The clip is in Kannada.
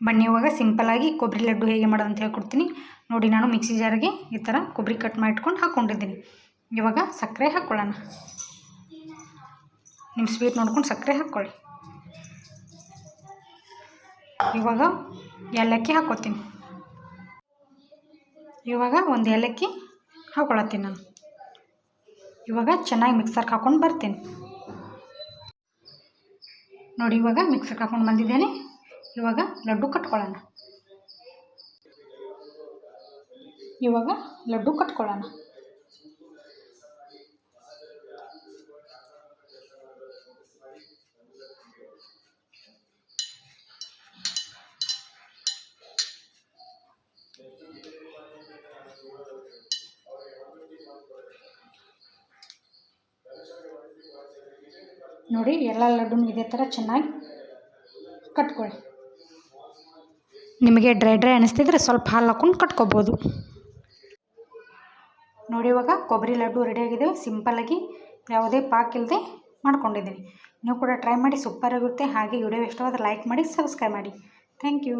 ಬನ್ನಿ ಇವಾಗ ಸಿಂಪಲ್ಲಾಗಿ ಕೊಬ್ಬರಿ ಲಡ್ಡು ಹೇಗೆ ಮಾಡೋದು ಅಂತ ಹೇಳ್ಕೊಡ್ತೀನಿ. ನೋಡಿ ನಾನು ಮಿಕ್ಸಿ ಜಾರಿಗೆ ಈ ಥರ ಕೊಬ್ಬರಿ ಕಟ್ ಮಾಡಿಟ್ಕೊಂಡು ಹಾಕ್ಕೊಂಡಿದ್ದೀನಿ. ಇವಾಗ ಸಕ್ಕರೆ ಹಾಕ್ಕೊಳ್ಳೋಣ. ನಿಮ್ಮ ಸ್ವೀಟ್ ನೋಡ್ಕೊಂಡು ಸಕ್ಕರೆ ಹಾಕ್ಕೊಳ್ಳಿ. ಇವಾಗ ಏಲಕ್ಕಿ ಹಾಕ್ಕೊತೀನಿ. ಇವಾಗ ಒಂದು ಏಲಕ್ಕಿ ಹಾಕ್ಕೊಳತ್ತೀನಿ ನಾನು. ಇವಾಗ ಚೆನ್ನಾಗಿ ಮಿಕ್ಸರ್ಗೆ ಹಾಕ್ಕೊಂಡು ಬರ್ತೀನಿ. ನೋಡಿ ಇವಾಗ ಮಿಕ್ಸರ್ಗೆ ಹಾಕ್ಕೊಂಡು ಬಂದಿದ್ದೇನೆ. ಇವಾಗ ಲಡ್ಡು ಕಟ್ಕೊಳ್ಳೋಣ. ಇವಾಗ ಲಡ್ಡು ಕಟ್ಕೊಳ್ಳೋಣ. ನೋಡಿ ಎಲ್ಲ ಲಡ್ಡು ಇದೇ ಥರ ಚೆನ್ನಾಗಿ ಕಟ್ಕೊಳ್ಳಿ. ನಿಮಗೆ ಡ್ರೈ ಡ್ರೈ ಅನಿಸ್ತಿದ್ರೆ ಸ್ವಲ್ಪ ಹಾಲು ಹಾಕ್ಕೊಂಡು ಕಟ್ಕೋಬೋದು. ನೋಡಿ ಇವಾಗ ಕೊಬ್ಬರಿ ಲಡ್ಡು ರೆಡಿಯಾಗಿದೆ ಸಿಂಪಲ್ಲಾಗಿ ಯಾವುದೇ ಪಾಕ್ ಇಲ್ಲದೆ ಮಾಡ್ಕೊಂಡಿದ್ದೀನಿ. ನೀವು ಕೂಡ ಟ್ರೈ ಮಾಡಿ ಸೂಪರಾಗಿರುತ್ತೆ ಹಾಗೆ ವಿಡಿಯೋ ಇಷ್ಟವಾದರೆ ಲೈಕ್ ಮಾಡಿ ಸಬ್ಸ್ಕ್ರೈಬ್ ಮಾಡಿ. Thank you